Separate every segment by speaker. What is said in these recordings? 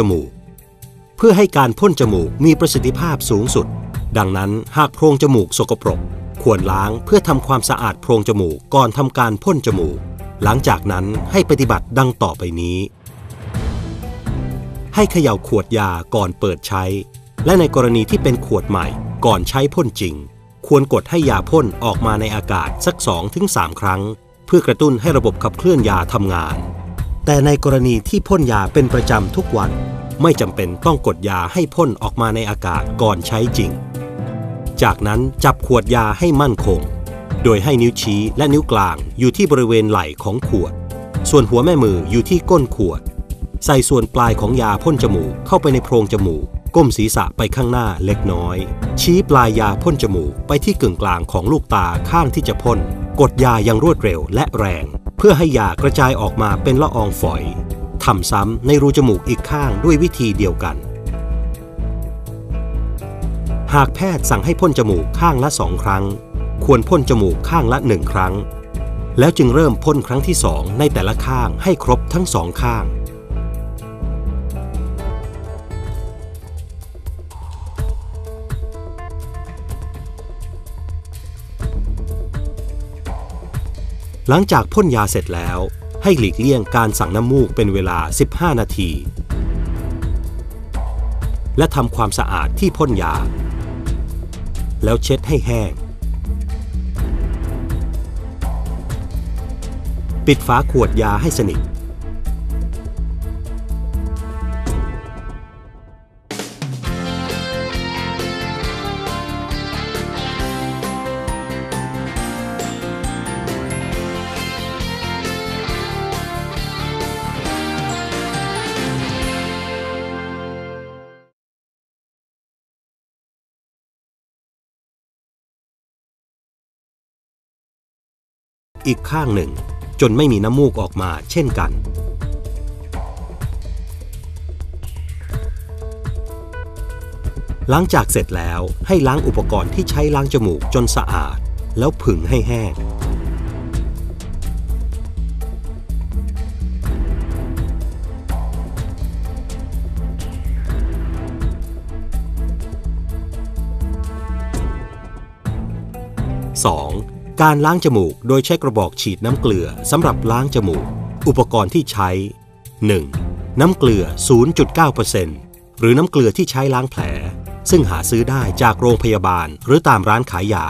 Speaker 1: จมูก เพื่อให้การพ่นจมูกมีประสิทธิภาพสูงสุด ดังนั้นหากโพรงจมูกสกปรก ควรล้างเพื่อทำความสะอาดโพรงจมูกก่อนทำการพ่นจมูก หลังจากนั้นให้ปฏิบัติดังต่อไปนี้ ให้เขย่าขวดยาก่อนเปิดใช้ และในกรณีที่เป็นขวดใหม่ก่อนใช้พ่นจริง ควรกดให้ยาพ่นออกมาในอากาศสัก 2-3 ครั้ง เพื่อกระตุ้นให้ระบบขับเคลื่อนยาทำงาน แต่ในกรณีที่พ่นยาเป็นประจำทุกวัน ไม่จำเป็นต้องกดยาให้พ่นออกมาในอากาศก่อนใช้จริง จากนั้นจับขวดยาให้มั่นคง โดยให้นิ้วชี้และนิ้วกลางอยู่ที่บริเวณไหล่ของขวด ส่วนหัวแม่มืออยู่ที่ก้นขวด ใส่ส่วนปลายของยาพ่นจมูกเข้าไปในโพรงจมูก ก้มศีรษะไปข้างหน้าเล็กน้อย ชี้ปลายยาพ่นจมูกไปที่กึ่งกลางของลูกตาข้างที่จะพ่น กดยาอย่างรวดเร็วและแรง เพื่อให้ยากระจายออกมาเป็นละอองฝอยทำซ้ำในรูจมูกอีกข้างด้วยวิธีเดียวกัน หากแพทย์สั่งให้พ่นจมูกข้างละสองครั้ง ควรพ่นจมูกข้างละหนึ่งครั้ง แล้วจึงเริ่มพ่นครั้งที่สองในแต่ละข้างให้ครบทั้งสองข้าง หลังจากพ่นยาเสร็จแล้ว ให้หลีกเลี่ยงการสั่งน้ำมูกเป็นเวลา 15 นาที และทำความสะอาดที่พ่นยา แล้วเช็ดให้แห้ง ปิดฝาขวดยาให้สนิท อีกข้างหนึ่ง จนไม่มีน้ำมูกออกมาเช่นกัน หลังจากเสร็จแล้วให้ล้างอุปกรณ์ที่ใช้ล้างจมูกจนสะอาด แล้วผึ่งให้แห้ง การล้างจมูกโดยใช้กระบอกฉีดน้ำเกลือสำหรับล้างจมูก อุปกรณ์ที่ใช้ 1. น้ำเกลือ 0.9%หรือน้ำเกลือที่ใช้ล้างแผล ซึ่งหาซื้อได้จากโรงพยาบาลหรือตามร้านขายยา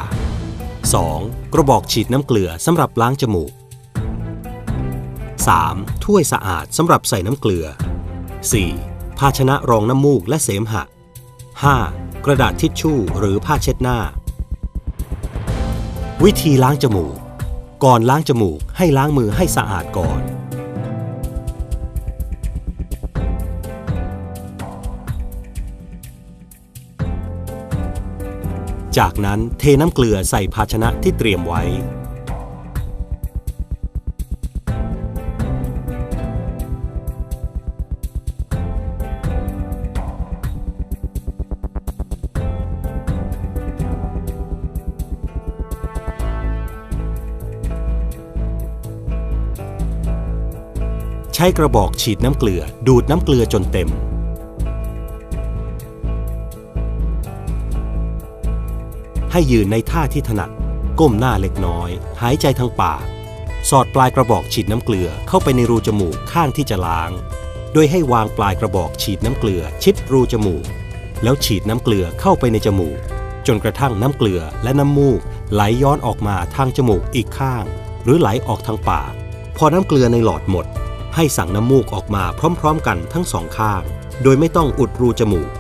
Speaker 1: 2. กระบอกฉีดน้ำเกลือสำหรับล้างจมูก 3. ถ้วยสะอาดสำหรับใส่น้ำเกลือ 4. ภาชนะรองน้ำมูกและเสมหะ 5. กระดาษทิชชู่หรือผ้าเช็ดหน้า วิธีล้างจมูก ก่อนล้างจมูกให้ล้างมือให้สะอาดก่อน จากนั้นเทน้ำเกลือใส่ภาชนะที่เตรียมไว้ ใช้กระบอกฉีดน้ำเกลือดูดน้ำเกลือจนเต็ม ให้ยืนในท่าที่ถนัด ก้มหน้าเล็กน้อย หายใจทางปาก สอดปลายกระบอกฉีดน้ำเกลือเข้าไปในรูจมูกข้างที่จะล้าง โดยให้วางปลายกระบอกฉีดน้ำเกลือชิดรูจมูก แล้วฉีดน้ำเกลือเข้าไปในจมูก จนกระทั่งน้ำเกลือและน้ำมูกไหลย้อนออกมาทางจมูกอีกข้าง หรือไหลออกทางปาก พอน้ำเกลือในหลอดหมด ให้สั่งน้ำมูกออกมาพร้อมๆกันทั้งสองข้าง โดยไม่ต้องอุดรูจมูก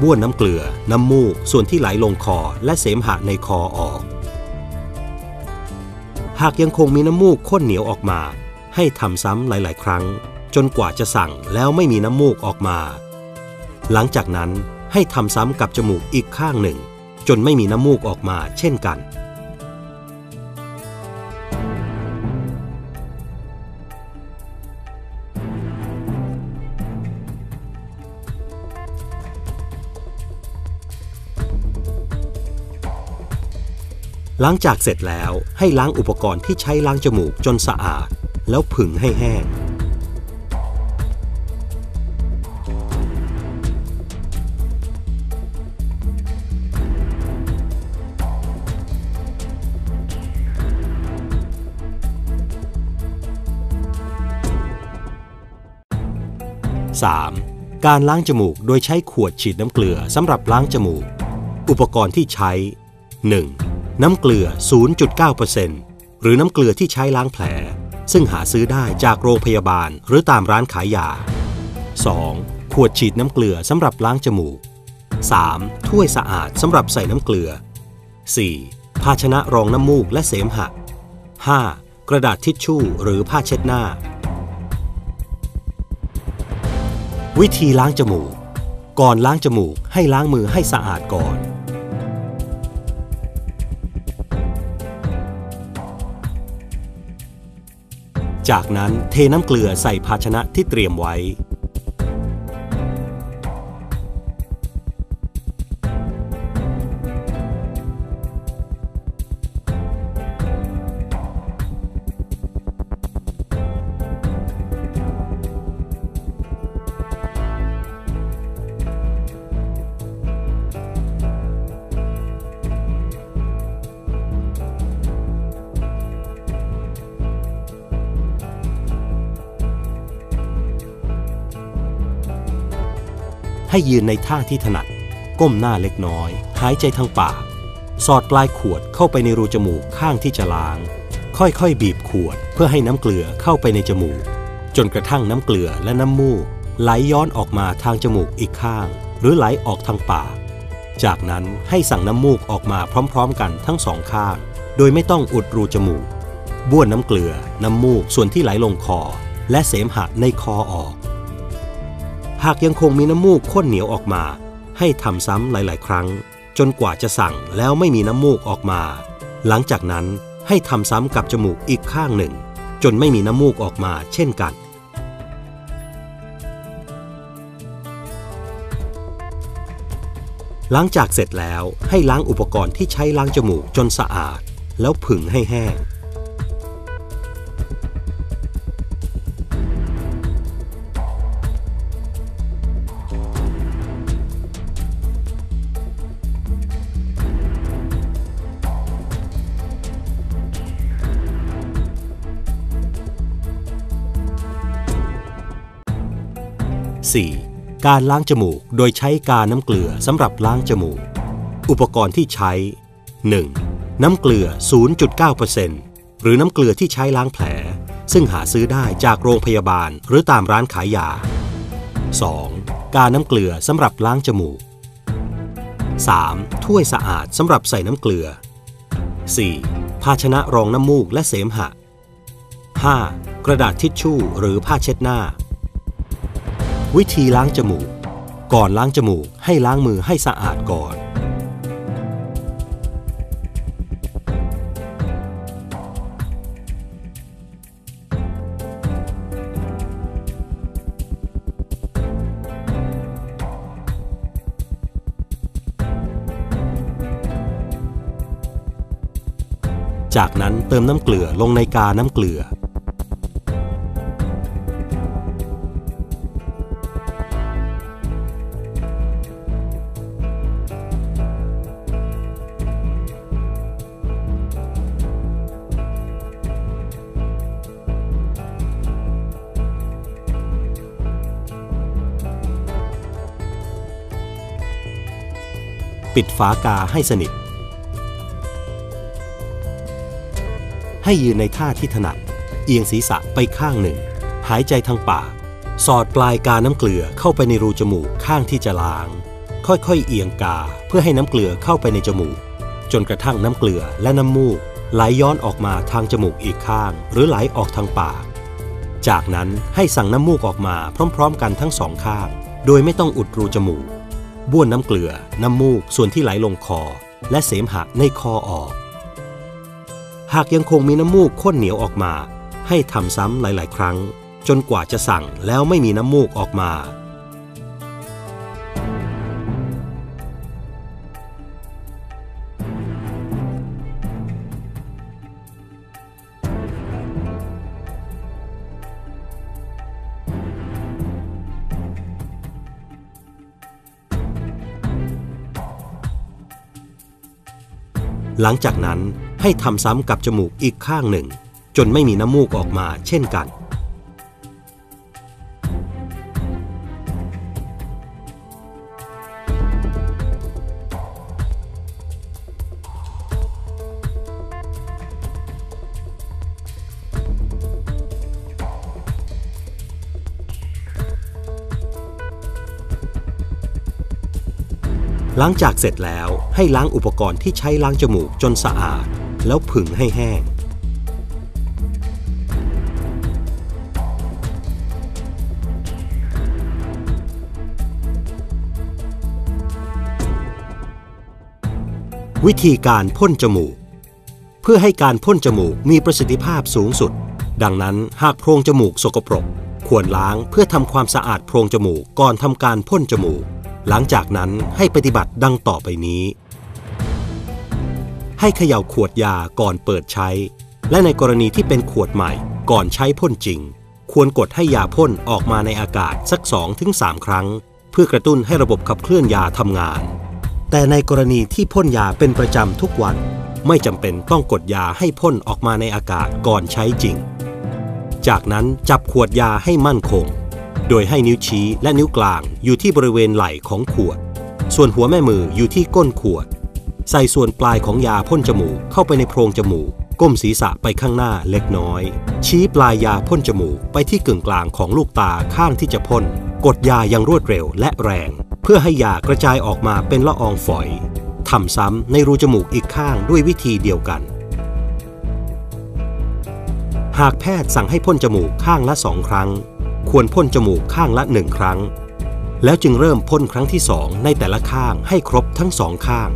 Speaker 1: บ้วนน้ำเกลือ น้ำมูก ส่วนที่ไหลลงคอและเสมหะในคอออก หากยังคงมีน้ำมูกข้นเหนียวออกมา ให้ทำซ้ำหลายๆ ครั้ง จนกว่าจะสั่งแล้วไม่มีน้ำมูกออกมา หลังจากนั้นให้ทำซ้ำกับจมูกอีกข้างหนึ่ง จนไม่มีน้ำมูกออกมาเช่นกัน ล้างจากเสร็จแล้วให้ล้างอุปกรณ์ที่ใช้ล้างจมูกจนสะอาด แล้วผึ่งให้แห้งสามการล้างจมูกโดยใช้ขวดฉีดน้ำเกลือสำหรับล้างจมูก อุปกรณ์ที่ใช้หนึ่ง น้ำเกลือ 0.9%หรือน้ำเกลือที่ใช้ล้างแผล ซึ่งหาซื้อได้จากโรงพยาบาลหรือตามร้านขายยา 2. ขวดฉีดน้ำเกลือสำหรับล้างจมูก 3. ถ้วยสะอาดสำหรับใส่น้ำเกลือ 4. ภาชนะรองน้ำมูกและเสมหะ 5. กระดาษทิชชู่หรือผ้าเช็ดหน้า วิธีล้างจมูก ก่อนล้างจมูกให้ล้างมือให้สะอาดก่อน จากนั้นเทน้ำเกลือใส่ภาชนะที่เตรียมไว้ ให้ยืนในท่าที่ถนัด ก้มหน้าเล็กน้อย หายใจทางปาก สอดปลายขวดเข้าไปในรูจมูกข้างที่จะล้าง ค่อยๆ บีบขวดเพื่อให้น้ำเกลือเข้าไปในจมูก จนกระทั่งน้ำเกลือและน้ำมูก ไหลย้อนออกมาทางจมูกอีกข้าง หรือไหลออกทางปาก จากนั้นให้สั่งน้ำมูกออกมาพร้อมๆ กันทั้งสองข้าง โดยไม่ต้องอุดรูจมูกบ้วนน้ำเกลือ น้ำมูกส่วนที่ไหลลงคอ และเสมหะในคอออก หากยังคงมีน้ำมูกข้นเหนียวออกมา ให้ทำซ้ำหลาย ๆ ครั้ง จนกว่าจะสั่งแล้วไม่มีน้ำมูกออกมา หลังจากนั้นให้ทำซ้ำกับจมูกอีกข้างหนึ่ง จนไม่มีน้ำมูกออกมาเช่นกันหลังจากเสร็จแล้วให้ล้างอุปกรณ์ที่ใช้ล้างจมูกจนสะอาด แล้วผึ่งให้แห้ง 4. การล้างจมูกโดยใช้กาน้ำเกลือสำหรับล้างจมูก อุปกรณ์ที่ใช้ 1. น้ำเกลือ 0.9%หรือน้ำเกลือที่ใช้ล้างแผล ซึ่งหาซื้อได้จากโรงพยาบาลหรือตามร้านขายยา 2. กาน้ำเกลือสำหรับล้างจมูก 3. ถ้วยสะอาดสำหรับใส่น้ำเกลือ 4. ภาชนะรองน้ำมูกและเสมหะ 5. กระดาษทิชชู่หรือผ้าเช็ดหน้า วิธีล้างจมูก ก่อนล้างจมูกให้ล้างมือให้สะอาดก่อน จากนั้นเติมน้ำเกลือลงในกาน้ำเกลือ ปิดฝากาให้สนิท ให้ยืนในท่าที่ถนัด เอียงศีรษะไปข้างหนึ่ง หายใจทางปาก สอดปลายกาน้ำเกลือเข้าไปในรูจมูกข้างที่จะล้าง ค่อยๆ เอียงกาเพื่อให้น้ำเกลือเข้าไปในจมูก จนกระทั่งน้ำเกลือและน้ำมูกไหลย้อนออกมาทางจมูกอีกข้าง หรือไหลออกทางปาก จากนั้นให้สั่งน้ำมูกออกมาพร้อม ๆ กันทั้งสองข้าง โดยไม่ต้องอุดรูจมูก บ้วนน้ำเกลือ น้ำมูกส่วนที่ไหลลงคอ และเสมหะในคอออก หากยังคงมีน้ำมูกข้นเหนียวออกมา ให้ทำซ้ำหลาย ๆ ครั้ง จนกว่าจะสั่งแล้วไม่มีน้ำมูกออกมา หลังจากนั้นให้ทำซ้ำกับจมูกอีกข้างหนึ่ง จนไม่มีน้ำมูกออกมาเช่นกัน หลังจากเสร็จแล้วให้ล้างอุปกรณ์ที่ใช้ล้างจมูกจนสะอาด แล้วผึ่งให้แห้ง วิธีการพ่นจมูก เพื่อให้การพ่นจมูกมีประสิทธิภาพสูงสุด ดังนั้นหากโพรงจมูกสกปรก ควรล้างเพื่อทำความสะอาดโพรงจมูกก่อนทำการพ่นจมูก หลังจากนั้นให้ปฏิบัติดังต่อไปนี้ ให้เขย่าขวดยาก่อนเปิดใช้ และในกรณีที่เป็นขวดใหม่ก่อนใช้พ่นจริง ควรกดให้ยาพ่นออกมาในอากาศสัก 2-3 ครั้ง เพื่อกระตุ้นให้ระบบขับเคลื่อนยาทำงาน แต่ในกรณีที่พ่นยาเป็นประจำทุกวัน ไม่จำเป็นต้องกดยาให้พ่นออกมาในอากาศก่อนใช้จริง จากนั้นจับขวดยาให้มั่นคง โดยให้นิ้วชี้และนิ้วกลางอยู่ที่บริเวณไหล่ของขวด ส่วนหัวแม่มืออยู่ที่ก้นขวด ใส่ส่วนปลายของยาพ่นจมูกเข้าไปในโพรงจมูก ก้มศีรษะไปข้างหน้าเล็กน้อย ชี้ปลายยาพ่นจมูกไปที่กึ่งกลางของลูกตาข้างที่จะพ่น กดยาอย่างรวดเร็วและแรง เพื่อให้ยากระจายออกมาเป็นละอองฝอยทำซ้ำในรูจมูกอีกข้างด้วยวิธีเดียวกัน หากแพทย์สั่งให้พ่นจมูกข้างละสองครั้ง ควรพ่นจมูกข้างละหนึ่งครั้ง แล้วจึงเริ่มพ่นครั้งที่สองในแต่ละข้างให้ครบทั้งสองข้าง